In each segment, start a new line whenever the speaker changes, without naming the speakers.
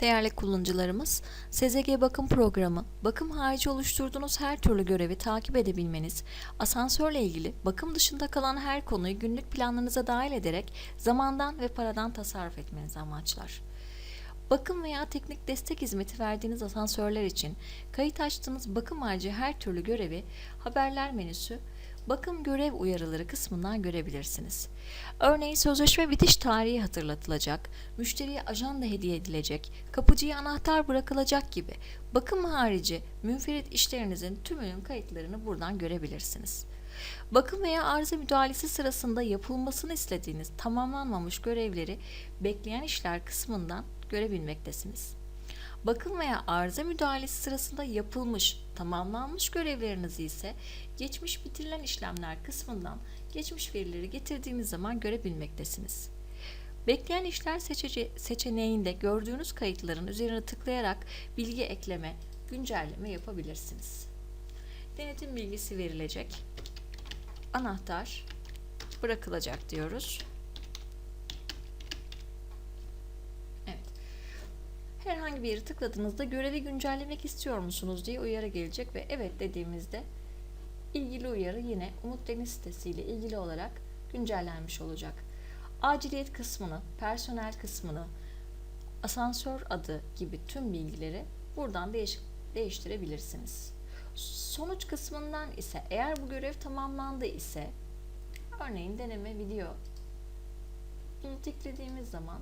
Değerli kullanıcılarımız, SZG Bakım Programı, bakım harici oluşturduğunuz her türlü görevi takip edebilmeniz, asansörle ilgili bakım dışında kalan her konuyu günlük planlarınıza dahil ederek zamandan ve paradan tasarruf etmenizi amaçlar. Bakım veya teknik destek hizmeti verdiğiniz asansörler için kayıt açtığınız bakım harici her türlü görevi haberler menüsü bakım görev uyarıları kısmından görebilirsiniz. Örneğin sözleşme bitiş tarihi hatırlatılacak, müşteriye ajanda hediye edilecek, kapıcıya anahtar bırakılacak gibi bakım harici münferit işlerinizin tümünün kayıtlarını buradan görebilirsiniz. Bakım veya arıza müdahalesi sırasında yapılmasını istediğiniz tamamlanmamış görevleri bekleyen işler kısmından görebilmektesiniz. Bakım veya arıza müdahalesi sırasında yapılmış, tamamlanmış görevlerinizi ise geçmiş bitirilen işlemler kısmından geçmiş verileri getirdiğiniz zaman görebilmektesiniz. Bekleyen işler seçece- seçeneğinde gördüğünüz kayıtların üzerine tıklayarak bilgi ekleme, güncelleme yapabilirsiniz. Denetim bilgisi verilecek. Anahtar bırakılacak diyoruz. Evet. Herhangi bir yeri tıkladığınızda görevi güncellemek istiyor musunuz diye uyarı gelecek ve evet dediğimizde ilgili uyarı yine Umut Deniz sitesiyle ilgili olarak güncellenmiş olacak. Aciliyet kısmını, personel kısmını, asansör adı gibi tüm bilgileri buradan değiş değiştirebilirsiniz. Sonuç kısmından ise eğer bu görev tamamlandı ise örneğin deneme video bunu tıkladığımız zaman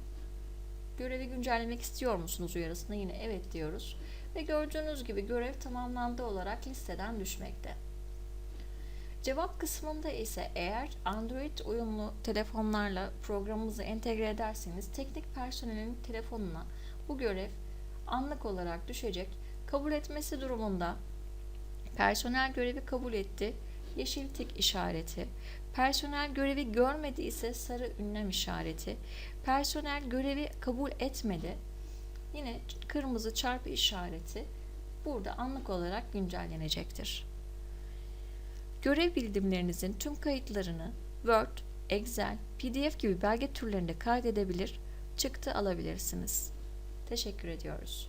görevi güncellemek istiyor musunuz uyarısına yine evet diyoruz ve gördüğünüz gibi görev tamamlandı olarak listeden düşmekte. Cevap kısmında ise eğer Android uyumlu telefonlarla programımızı entegre ederseniz teknik personelin telefonuna bu görev anlık olarak düşecek. Kabul etmesi durumunda personel görevi kabul etti, yeşil tik işareti, personel görevi görmedi ise sarı ünlem işareti, personel görevi kabul etmedi, yine kırmızı çarpı işareti burada anlık olarak güncellenecektir. Görev bildirimlerinizin tüm kayıtlarını Word, Excel, PDF gibi belge türlerinde kaydedebilir, çıktı alabilirsiniz. Teşekkür ediyoruz.